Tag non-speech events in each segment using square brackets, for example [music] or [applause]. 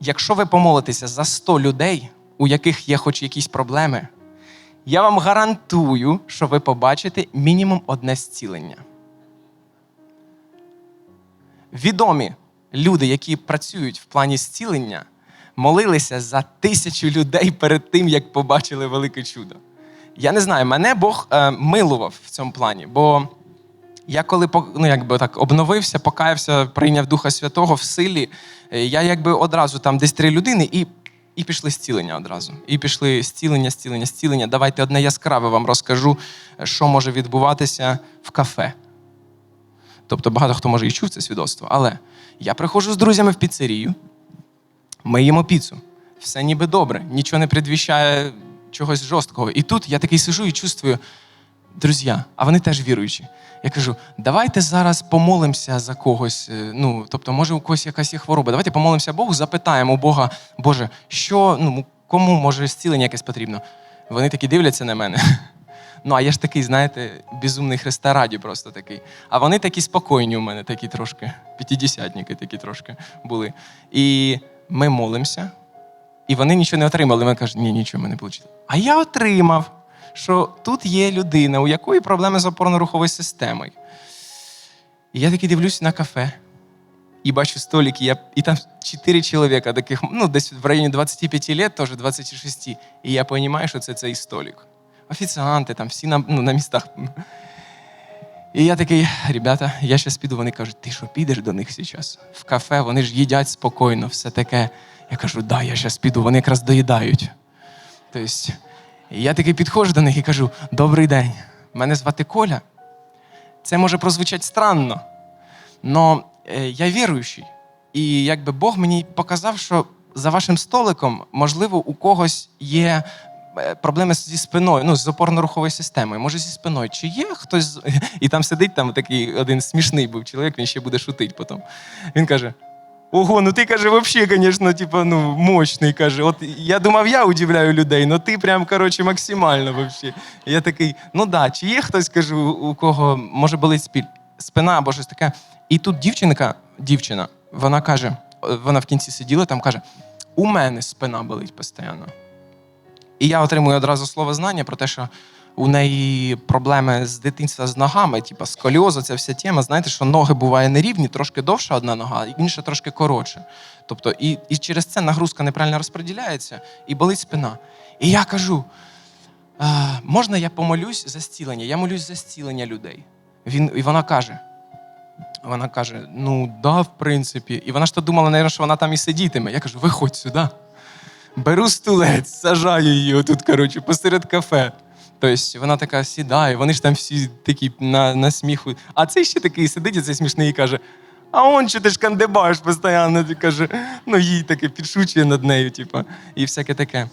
якщо ви помолитеся за 100 людей, у яких є хоч якісь проблеми, я вам гарантую, що ви побачите мінімум одне зцілення. Відомі люди, які працюють в плані зцілення, молилися за тисячу людей перед тим, як побачили велике чудо. Я не знаю, мене Бог е, милував в цьому плані, бо я коли ну, якби так обновився, покаявся, прийняв Духа Святого в силі, е, я якби одразу там десь три людини і, і пішли зцілення одразу. І пішли зцілення, зцілення, зцілення. Давайте одне яскраве вам розкажу, е, що може відбуватися в кафе. Тобто багато хто може і чув це свідоцтво, але я приходжу з друзями в піцерію, ми їмо піцу. Все ніби добре, нічого не предвіщає чогось жорсткого. І тут я такий сижу і чувствую, друзі, а вони теж віруючі. Я кажу, давайте зараз помолимося за когось. е, Ну, тобто, може, у когось якась є хвороба. Давайте помолимося Богу, запитаємо у Бога, Боже, що ну, кому може зцілення якесь потрібно. Вони такі дивляться на мене. [laughs] Ну, а я ж такий, знаєте, безумний Христа раді просто такий. А вони такі спокійні у мене, такі трошки, п'ятидесятники такі трошки були. І ми молимося, і вони нічого не отримали. Вони кажуть, ні, нічого ми не отримали. А я отримав, що тут є людина, у якої проблеми з опорно-руховою системою. І я такий дивлюсь на кафе і бачу столик, і, я, і там чотири чоловіка, таких, ну, десь в районі 25 років, теж 26. І я розумію, що це цей столик. Офіціанти, там всі на, ну, на містах. І я такий, ребята, я зараз піду. Вони кажуть, ти що підеш до них зараз? В кафе, вони ж їдять спокійно, все таке. Я кажу, да, я зараз піду, вони якраз доїдають. Тобто, я такий підходжу до них і кажу: Добрий день, мене звати Коля. Це може прозвучати странно, але я віруючий. І якби Бог мені показав, що за вашим столиком, можливо, у когось є е, проблеми зі спиною, ну, з опорно-руховою системою, може, зі спиною. Чи є хтось. [laughs] І там сидить там такий один смішний був чоловік, він ще буде шутити потім. Він каже: Ого, ну ти каже, вообще, звісно, типа, ну, мощний. каже. От я думав, я удивляю людей, але ти прям, коротше, максимально вообще. Я такий, ну да, чи є хтось, кажу, у кого може болить спіль, спина або щось таке. І тут дівчинка, дівчина, вона каже, вона в кінці сиділа, там каже: у мене спина болить постійно. І я отримую одразу слово знання про те, що у неї проблеми з дитинства з ногами, типу сколіозу, ця вся тема. Знаєте, що ноги буває нерівні, трошки довша одна нога, інша трошки коротше. Тобто, і, і через це нагрузка неправильно розподіляється і болить спина. І я кажу: а, можна я помолюсь за зцілення? Я молюсь за зцілення людей. Він, і вона каже. Вона каже: ну да, в принципі. І вона ж то думала, навіть, що вона там і сидітиме. Я кажу, виходь сюди. Беру стулець, сажаю її отут, коротше, посеред кафе. Тобто вона така сідає, вони ж там всі такі на, на сміху. А цей ще такий сидить, цей смішний і каже: а он що ти ж кандибаєш постійно, Ти каже, ну їй таке підшучує над нею, типу, і всяке таке.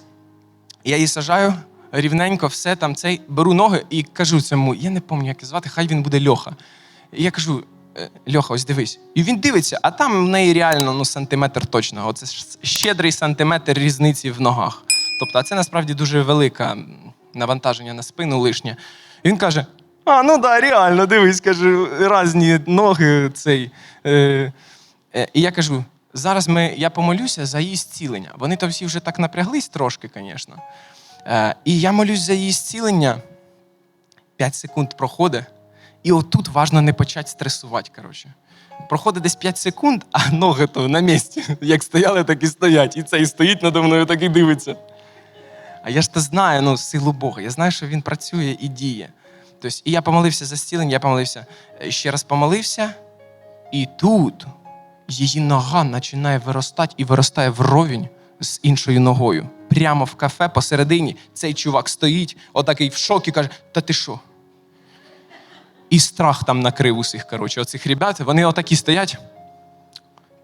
Я її сажаю рівненько, все там цей, беру ноги і кажу цьому, я не пам'ятаю, як звати, хай він буде Льоха. І я кажу: «Е, Льоха, ось дивись. І він дивиться, а там в неї реально ну, сантиметр точно. Оце щедрий сантиметр різниці в ногах. Тобто, а це насправді дуже велике м, навантаження на спину лишнє. Він каже: А, ну да, реально, дивись, каже, різні ноги цей. Е, е, і я кажу: зараз ми, я помолюся за її зцілення. Вони то всі вже так напряглись трошки, звісно. Е, і я молюсь за її зцілення. 5 секунд проходить, і отут важно не почати стресувати. Коротше. Проходить десь 5 секунд, а ноги то на місці. Як стояли, так і стоять. І цей стоїть надо мною, так і дивиться. А я ж то знаю ну, силу Бога. Я знаю, що він працює і діє. Тобто, і я помолився за зцілення, я помолився, е, ще раз помолився, і тут її нога починає виростати і виростає вровень з іншою ногою. Прямо в кафе посередині цей чувак стоїть, отакий в шокі, каже: Та ти що? І страх там накрив усіх, коротше, оцих ребят. Вони отакі стоять.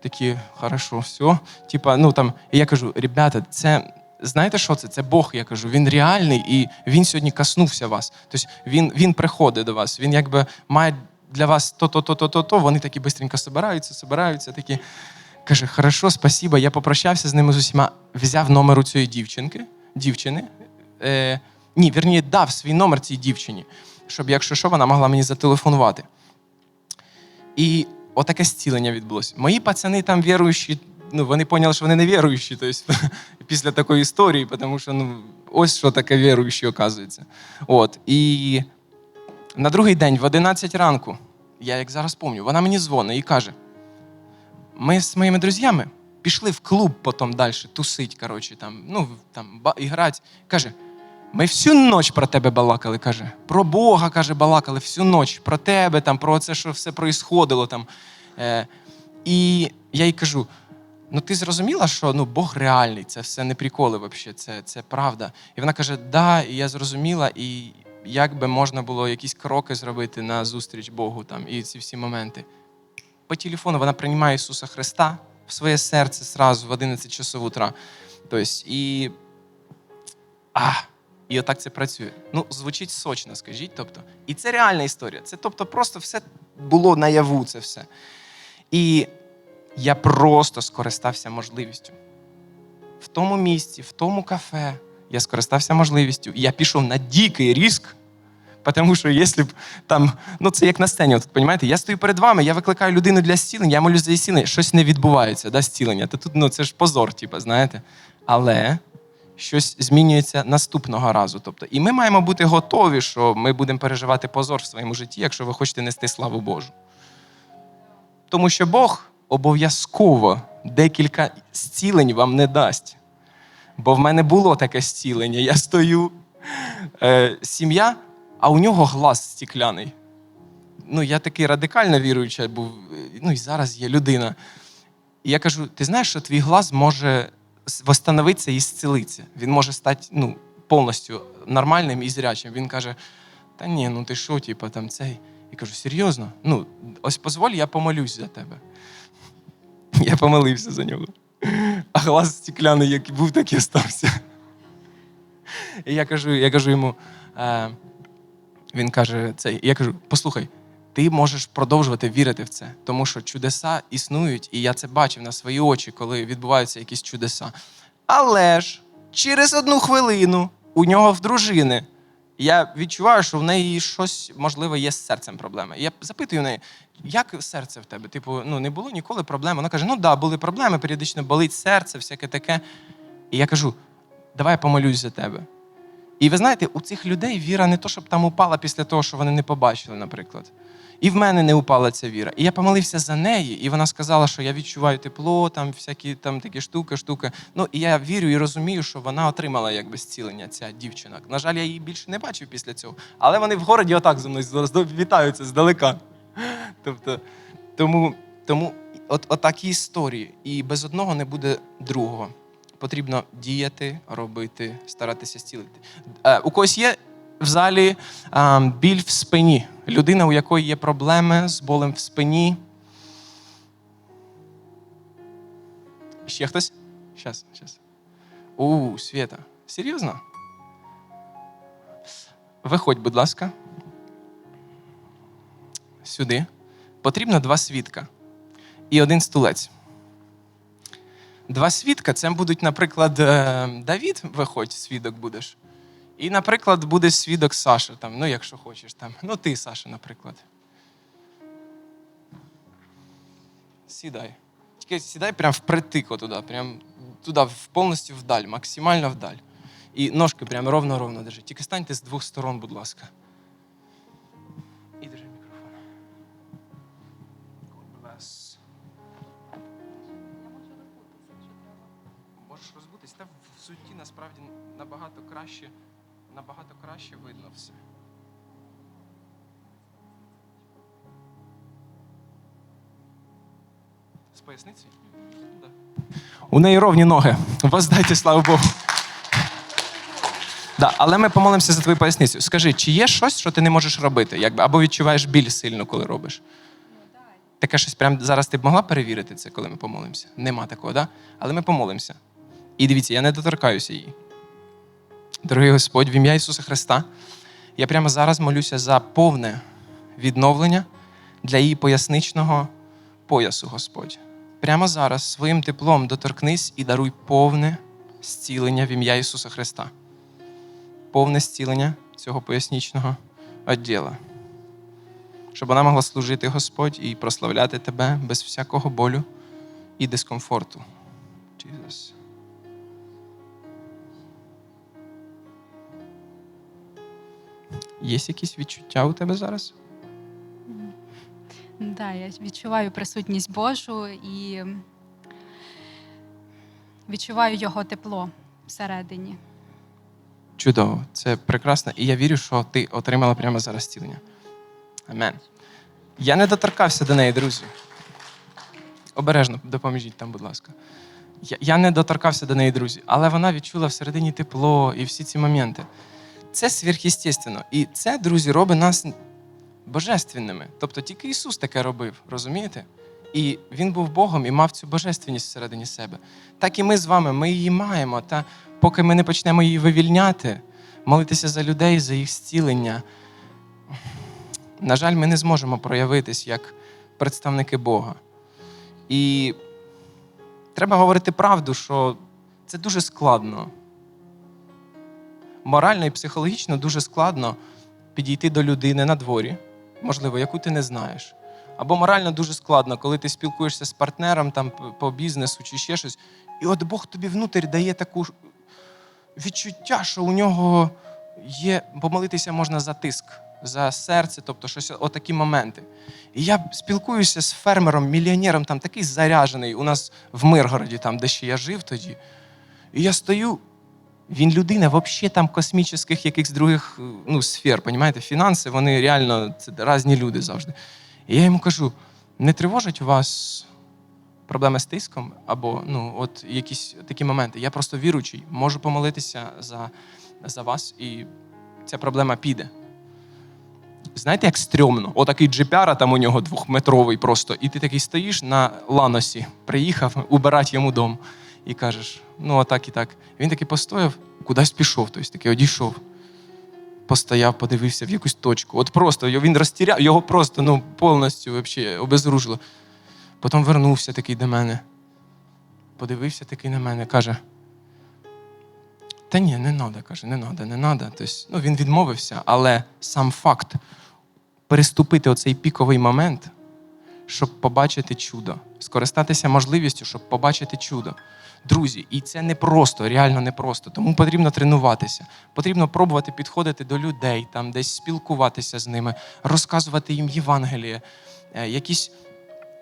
Такі, хорошо, все. Типа, ну там, і я кажу, ребята, це. Знаєте, що це? Це Бог, я кажу. Він реальний і він сьогодні коснувся вас. Тобто він, він приходить до вас, він якби має для вас то-то, то-то, то-то. Вони такі швидко собираються, собираються, такі. Каже, хорошо, спасибо. Я попрощався з ними з усіма, взяв номер у цієї дівчинки, дівчини. Е, ні, вірні, дав свій номер цій дівчині, щоб, якщо що, вона могла мені зателефонувати. І отаке зцілення відбулося. Мої пацани там віруючі, ну, вони поняли, що вони не віруючі, тобто, [laughs] після такої історії, тому що ну, ось що таке віруючі, оказується. От. І на другий день, в 11 ранку, я як зараз пам'ятаю, вона мені дзвонить і каже: ми з моїми друзями пішли в клуб потім далі тусить, коротше, там, ну, там, іграти. Каже, ми всю ніч про тебе балакали, каже. Про Бога, каже, балакали всю ніч, про тебе, там, про це, що все проїсходило. Там. Е, і я їй кажу: ну ти зрозуміла, що ну, Бог реальний, це все не приколи взагалі, це, це правда. І вона каже: да, і я зрозуміла, і як би можна було якісь кроки зробити на зустріч Богу там, і ці всі моменти. По телефону вона приймає Ісуса Христа в своє серце сразу в 11 часов утра. Тобто, і. А, і отак це працює. Ну, звучить сочно, скажіть. Тобто. І це реальна історія. Це тобто просто все було наяву, це все. І я просто скористався можливістю. В тому місці, в тому кафе я скористався можливістю. І я пішов на дикий риск, тому що якщо б там, ну це як на сцені, от, розумієте, я стою перед вами, я викликаю людину для зцілення, я молюсь за зцілення, щось не відбувається, да, зцілення. То тут ну, це ж позор, типу, знаєте. Але щось змінюється наступного разу. Тобто, і ми маємо бути готові, що ми будемо переживати позор в своєму житті, якщо ви хочете нести славу Божу. Тому що Бог обов'язково декілька зцілень вам не дасть. Бо в мене було таке зцілення. Я стою, е, сім'я, а у нього глаз стікляний. Ну, я такий радикально віруючий був, ну і зараз є людина. І я кажу: ти знаєш, що твій глаз може восстановитися і зцілитися. Він може стати ну, повністю нормальним і зрячим. Він каже: Та ні, ну ти що, типу, там цей. Я кажу, серйозно? Ну, ось позволь, я помолюсь за тебе. [laughs] Я помолився за нього. А глаз стікляний, який був, так і остався. І я кажу, я кажу йому, е, він каже, цей, я кажу: послухай, ти можеш продовжувати вірити в це, тому що чудеса існують, і я це бачив на свої очі, коли відбуваються якісь чудеса. Але ж через одну хвилину у нього в дружини я відчуваю, що в неї щось, можливо, є з серцем проблеми. Я запитую неї, як серце в тебе? Типу, ну не було ніколи проблем. Вона каже: ну да, були проблеми, періодично болить серце, всяке таке. І я кажу: давай я помолюсь за тебе. І ви знаєте, у цих людей віра не то, щоб там упала після того, що вони не побачили, наприклад. І в мене не упала ця віра. І я помолився за неї, і вона сказала, що я відчуваю тепло, там всякі там такі штуки, штуки. Ну і я вірю і розумію, що вона отримала якби зцілення, ця дівчина. На жаль, я її більше не бачив після цього. Але вони в городі отак зі мною з- вітаються здалека. [laughs] Тобто, тому, тому от, от такі історії. І без одного не буде другого. Потрібно діяти, робити, старатися зцілити. Е, у когось є в залі е, біль в спині. Людина, у якої є проблеми з болем в спині. Ще хтось? Щас, щас. У, Свєта. Серйозно? Виходь, будь ласка. Сюди. Потрібно два свідка і один стулець. Два свідка це будуть, наприклад, е, Давід, виходь, свідок будеш. І, наприклад, буде свідок Саша, там, ну, якщо хочеш. Там. Ну, ти, Саша, наприклад. Сідай. Тільки сідай прямо впритик туди, прям туди, повністю вдаль, максимально вдаль. І ножки прям ровно-ровно держи. Тільки станьте з двох сторон, будь ласка. І держи мікрофон. God bless. Можеш розбутись, та в суті насправді набагато краще, набагато краще видно все. З поясниці? Да. У неї ровні ноги. Воздайте, слава Богу. Да, але ми помолимося за твою поясницю. Скажи, чи є щось, що ти не можеш робити? Якби, або відчуваєш біль сильно, коли робиш? Таке щось прямо зараз ти б могла перевірити це, коли ми помолимося? Нема такого, да? Але ми помолимося. І дивіться, я не доторкаюся її. Дорогий Господь, в ім'я Ісуса Христа, я прямо зараз молюся за повне відновлення для її поясничного поясу, Господь. Прямо зараз своїм теплом доторкнись і даруй повне зцілення в ім'я Ісуса Христа. Повне зцілення цього пояснічного відділу. Щоб вона могла служити Господь і прославляти Тебе без всякого болю і дискомфорту. Jesus. Є якісь відчуття у тебе зараз? Да, я відчуваю присутність Божу і відчуваю його тепло всередині. Чудово, це прекрасно. І я вірю, що ти отримала прямо зараз цілення. Амен. Я не доторкався до неї, друзі. Обережно допоможіть там, будь ласка. Я, я не доторкався до неї, друзі, але вона відчула всередині тепло і всі ці моменти. Це сверхъестественно. І це, друзі, робить нас божественними. Тобто тільки Ісус таке робив, розумієте? І Він був Богом і мав цю божественність всередині себе. Так і ми з вами, ми її маємо. Та поки ми не почнемо її вивільняти, молитися за людей, за їх зцілення, на жаль, ми не зможемо проявитись як представники Бога. І треба говорити правду, що це дуже складно. Морально і психологічно дуже складно підійти до людини на дворі, можливо, яку ти не знаєш. Або морально дуже складно, коли ти спілкуєшся з партнером там, по бізнесу чи ще щось, і от Бог тобі внутрі дає таку відчуття, що у нього є, помолитися можна за тиск, за серце, тобто щось отакі моменти. І я спілкуюся з фермером, мільйонером, там такий заряжений у нас в Миргороді, там, де ще я жив тоді. І я стою, він людина взагалі там космічних якихось других ну, сфер, понімаєте? Фінанси, вони реально це різні люди завжди. І я йому кажу: не тривожить у вас проблеми з тиском, або ну, от якісь такі моменти. Я просто віруючий, можу помолитися за, за вас, і ця проблема піде. Знаєте, як стрьомно? Отакий джипяра там у нього двохметровий просто, і ти такий стоїш на ланосі, приїхав убирати йому дом. І кажеш, ну отак і так. Він такий постояв, кудись пішов, тобто такий одійшов. Постояв, подивився в якусь точку. От просто він розтіряв, його просто ну, повністю вообще, обезружило. Потім вернувся такий до мене. Подивився такий на мене, каже: Та ні, не треба, каже, не треба, не треба. Тобто, ну, він відмовився, але сам факт переступити оцей піковий момент, щоб побачити чудо, скористатися можливістю, щоб побачити чудо. Друзі, і це не просто, реально не просто. Тому потрібно тренуватися. Потрібно пробувати підходити до людей, там десь спілкуватися з ними, розказувати їм Євангеліє, е, якісь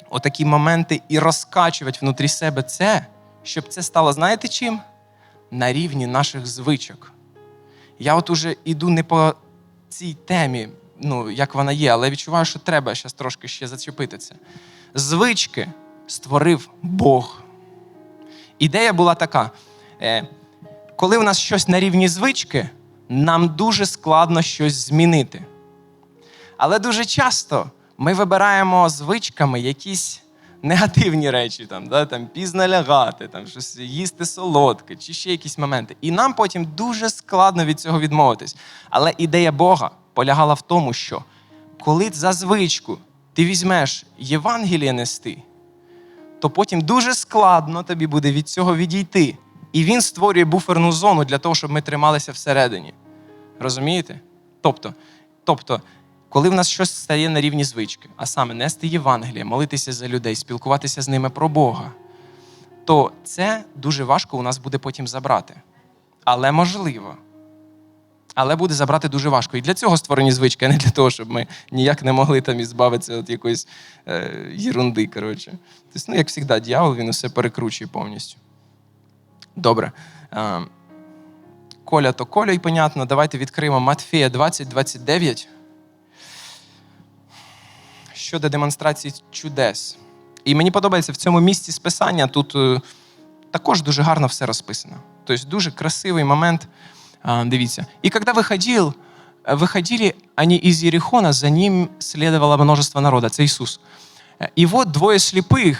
отакі моменти і розкачувати внутрі себе це, щоб це стало, знаєте чим? На рівні наших звичок. Я от уже іду не по цій темі, ну, як вона є, але відчуваю, що треба зараз трошки ще зачепити це. Звички створив Бог. Ідея була така: е, коли у нас щось на рівні звички, нам дуже складно щось змінити. Але дуже часто ми вибираємо звичками якісь негативні речі, там, да, там, пізно лягати, там, щось їсти солодке, чи ще якісь моменти. І нам потім дуже складно від цього відмовитись. Але ідея Бога полягала в тому, що коли за звичку ти візьмеш Євангеліє нести, то потім дуже складно тобі буде від цього відійти. І він створює буферну зону для того, щоб ми трималися всередині. Розумієте? Тобто, тобто, коли в нас щось стає на рівні звички, а саме нести Євангеліє, молитися за людей, спілкуватися з ними про Бога, то це дуже важко у нас буде потім забрати. Але можливо. Але буде забрати дуже важко. І для цього створені звички, а не для того, щоб ми ніяк не могли там ізбавитися від якоїсь е, єрунди. Коротше. Тобто, ну, як завжди, дьявол він усе перекручує повністю. Добре. Е, Коля то Коля, і понятно. Давайте відкриємо Матфея 20, 29. Щодо демонстрації чудес. І мені подобається в цьому місці списання. Тут е, також дуже гарно все розписано. Тобто дуже красивий момент. А, Дивіться. И когда выходил, э, выходили они из Ерехона, за ним следовало множество народа. Це Ісус. Э, И вот двое слепых,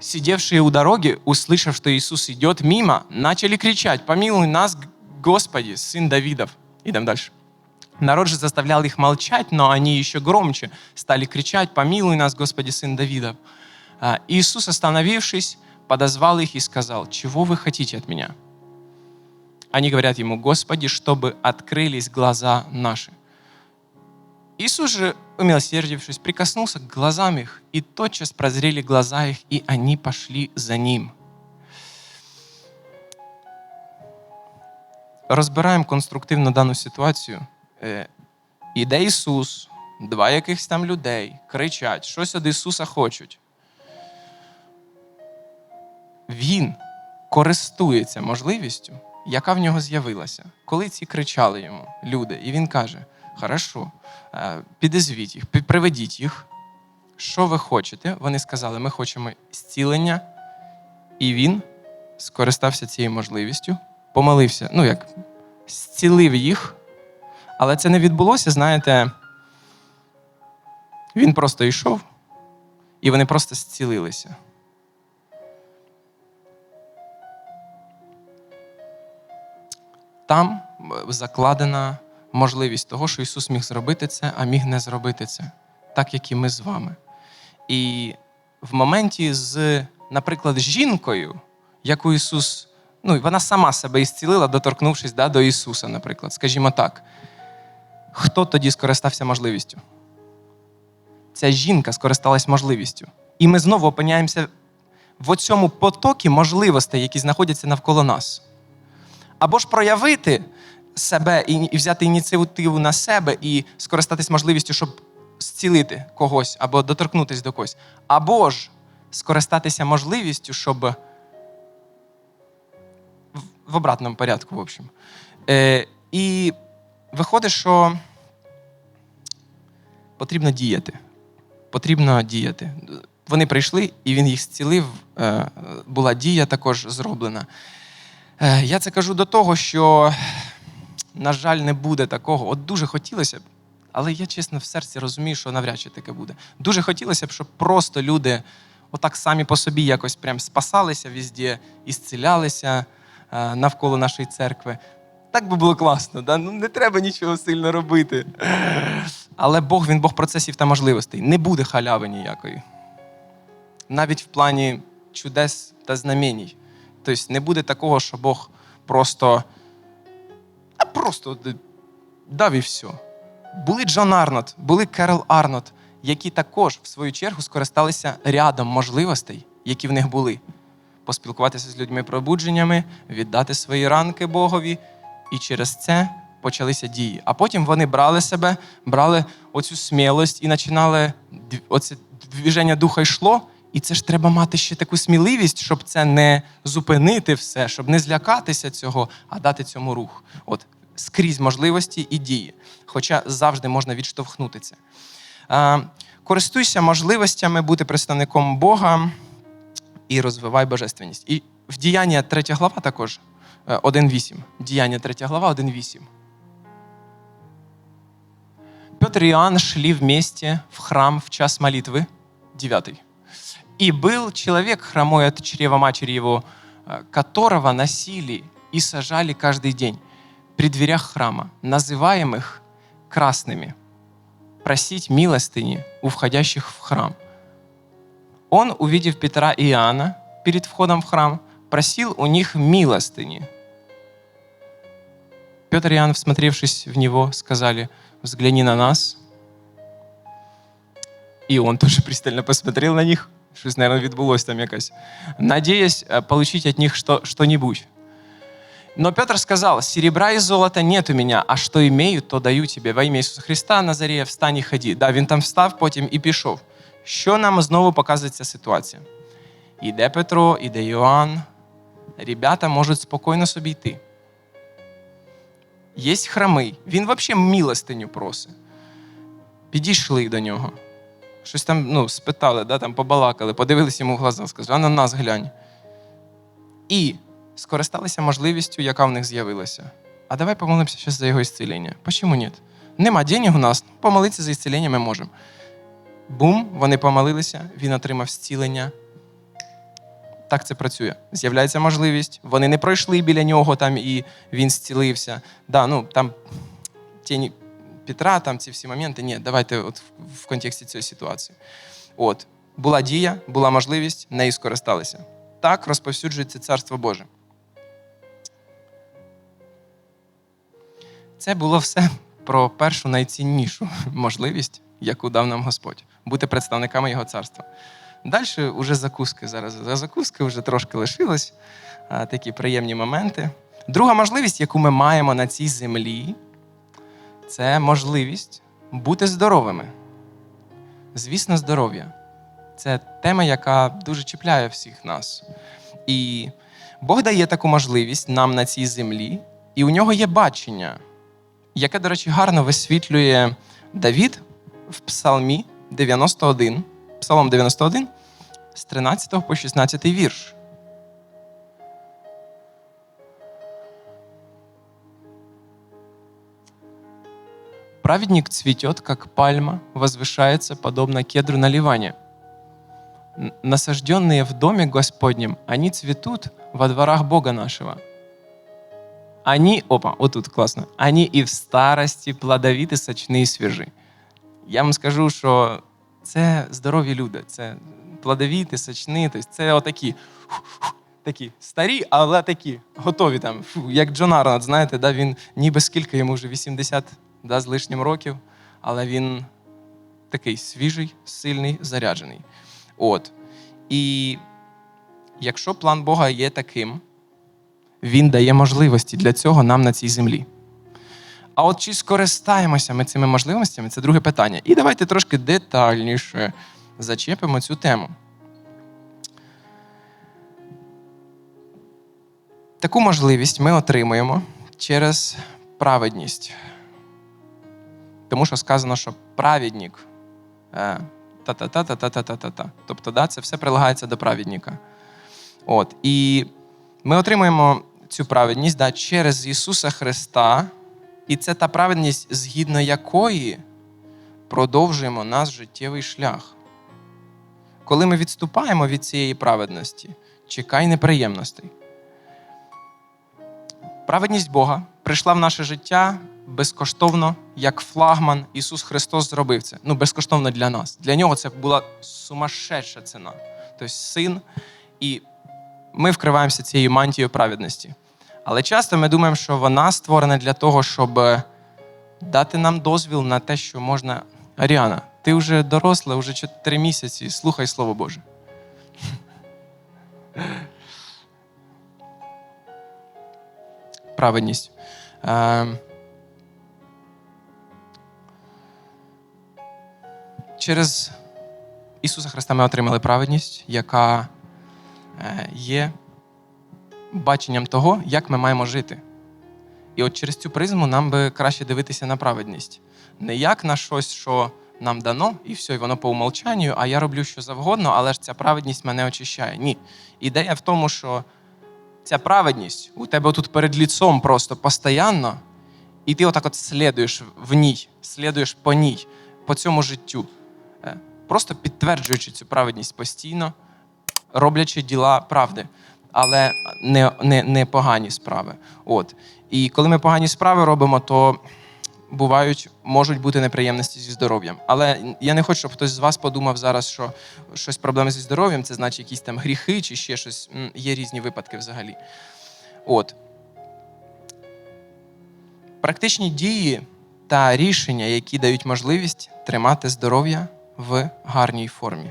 сидевшие у дороги, услышав, что Иисус идет мимо, начали кричать, «Помилуй нас, Господи, сын Давидов». Идем дальше. Народ же заставлял их молчать, но они еще громче стали кричать, «Помилуй нас, Господи, сын Давидов». А, Иисус, остановившись, подозвал их и сказал, «Чего вы хотите от меня?» Они говорят ему, Господи, чтобы открылись глаза наши. Иисус же, умилосердившись, прикоснулся к глазам их, и тотчас прозрели глаза их, и они пошли за ним. Разбираем конструктивно дану ситуацію. Іде э, Ісус, два якихось там людей кричать, щось від Ісуса хочуть. Він користується можливістю яка в нього з'явилася, коли ці кричали йому люди. І він каже: Хорошо, е, підізвіть їх, приведіть їх. Що ви хочете? Вони сказали, ми хочемо зцілення. І він скористався цією можливістю, помолився, ну як зцілив їх. Але це не відбулося, знаєте, він просто йшов, і вони просто зцілилися. Там е, закладена можливість того, що Ісус міг зробити це, а міг не зробити це, так як і ми з вами. І в моменті з, наприклад, жінкою, яку Ісус, ну, вона сама себе ісцілила, доторкнувшись да, до Ісуса, наприклад, скажімо так. Хто тоді скористався можливістю? Ця жінка скористалась можливістю. І ми знову опиняємося в цьому потокі можливостей, які знаходяться навколо нас. Або ж проявити себе і взяти ініціативу на себе і скористатись можливістю, щоб зцілити когось або доторкнутися до когось. Або ж скористатися можливістю, щоб в обратному порядку, в общем. Е, і виходить, що потрібно діяти. Потрібно діяти. Вони прийшли, і він їх зцілив. Е, Була дія також зроблена. Е, Я це кажу до того, що, на жаль, не буде такого. От дуже хотілося б, але я чесно в серці розумію, що навряд чи таке буде. Дуже хотілося б, щоб просто люди отак самі по собі якось прям спасалися везде і зцілялися е, навколо нашої церкви. Так би було класно, да? ну не треба нічого сильно робити. Але Бог, він Бог процесів та можливостей. Не буде халяви ніякої. Навіть в плані чудес та знаменій. Тобто не буде такого, що Бог просто, просто дав і все. Були Джон Арнот, були Керол Арнот, які також, в свою чергу, скористалися рядом можливостей, які в них були. Поспілкуватися з людьми пробудженнями, віддати свої ранки Богові. І через це почалися дії. А потім вони брали себе, брали оцю смілость і починали оце движення духа йшло. І це ж треба мати ще таку сміливість, щоб це не зупинити все, щоб не злякатися цього, а дати цьому рух. От скрізь можливості і дії. Хоча завжди можна відштовхнути це. Користуйся можливостями бути представником Бога і розвивай божественність. І в діяння 3 глава також е, 1.8. Діяння 3 глава 1.8. Петр и Иоанн шли вместе в храм в час молитвы, 9. И был человек хромой от чрева матери его, э, которого носили и сажали каждый день при дверях храма, называемых красными, просить милостыни у входящих в храм. Он, увидев Петра и Иоанна перед входом в храм, просил у них милостыни. Петр и Иоанн, всмотревшись в него, сказали, взгляни на нас. И он тоже пристально посмотрел на них. Щось, наверное, відбулось там якось. Надеясь э, получить от них что-нибудь. Но Петр сказал, серебра и золота нет у меня, а що имею, то даю тебе. Во ім'я Ісуса Христа, Назарія, встань і ході. Да, він там встав, потім і пішов. Що нам знову показує ця ситуація? Іде Петро, іде Йоанн. Ребята можуть спокійно собі йти. Є храми. Він взагалі милостиню просить. Підійшли до нього. Щось там ну, спитали, да, там побалакали, подивилися йому в глаза, сказали, а на нас глянь. І скористалися можливістю, яка в них з'явилася. А давай помолимося зараз за його ісцілення. Почому ні? Нема денег у нас, помолитися за ісцілення ми можемо. Бум, вони помолилися, він отримав зцілення. Так це працює. З'являється можливість. Вони не пройшли біля нього там і він зцілився. Да, ну, там тіні Петра, там ці всі моменти. Ні, давайте от в- контексті цієї ситуації. От, була дія, була можливість, нею скористалися. Так розповсюджується Царство Боже. Це було все про першу найціннішу можливість, яку дав нам Господь бути представниками Його царства. Далі вже закуски зараз. За закуски вже трошки лишилось, такі приємні моменти. Друга можливість, яку ми маємо на цій землі, це можливість бути здоровими. Звісно, здоров'я. Це тема, яка дуже чіпляє всіх нас. І Бог дає таку можливість нам на цій землі, і у нього є бачення, яке, до речі, гарно висвітлює Давід в Псалмі 91, Псалом 91, з 13 по 16 вірш. Праведник цветет, как пальма, возвышается, подобно кедру на Ливане. Н- Насажденные в доме Господнем, они цветут во дворах Бога нашего. Они, опа, вот тут классно, они и в старості плодовіті, сочні і свіжі. Я вам скажу, що це здорові люди, це плодовіті, сочні, тобто це отакі, такі старі, але такі готові там, фу, як Джон Арнольд, знаєте, да, він ніби скільки йому вже 80 да, з лишнім років, але він такий свіжий, сильний, заряджений. От. І якщо план Бога є таким, він дає можливості для цього нам на цій землі. А от чи скористаємося ми цими можливостями це друге питання. І давайте трошки детальніше зачепимо цю тему. Таку можливість ми отримуємо через праведність. Тому що сказано, що праведник е, та-та-та-та-та-та-та-та. Тобто, да, це все прилагається до праведника. От. І ми отримуємо цю праведність да, через Ісуса Христа, і це та праведність, згідно якої продовжуємо наш життєвий шлях. Коли ми відступаємо від цієї праведності, чекай неприємностей. Праведність Бога прийшла в наше життя безкоштовно, як флагман. Ісус Христос зробив це. Ну, безкоштовно для нас. Для нього це була сумасшедша ціна. Тобто син, і ми вкриваємося цією мантією праведності. Але часто ми думаємо, що вона створена для того, щоб дати нам дозвіл на те, що можна. Аріана, ти вже доросла, вже 4 місяці, слухай Слово Боже. [laughs] Праведність. Через Ісуса Христа ми отримали праведність, яка е, є баченням того, як ми маємо жити. І от через цю призму нам би краще дивитися на праведність. Не як на щось, що нам дано, і все, і воно по умолчанню, а я роблю що завгодно, але ж ця праведність мене очищає. Ні. Ідея в тому, що ця праведність у тебе тут перед ліцом просто постійно, і ти отак от слідуєш в ній, слідуєш по ній, по цьому життю, просто підтверджуючи цю праведність постійно, роблячи діла правди, але не, не, не погані справи. От. І коли ми погані справи робимо, то бувають, можуть бути неприємності зі здоров'ям. Але я не хочу, щоб хтось з вас подумав зараз, що щось проблеми зі здоров'ям, це значить якісь там гріхи чи ще щось. Є різні випадки взагалі. От. Практичні дії та рішення, які дають можливість тримати здоров'я в гарній формі.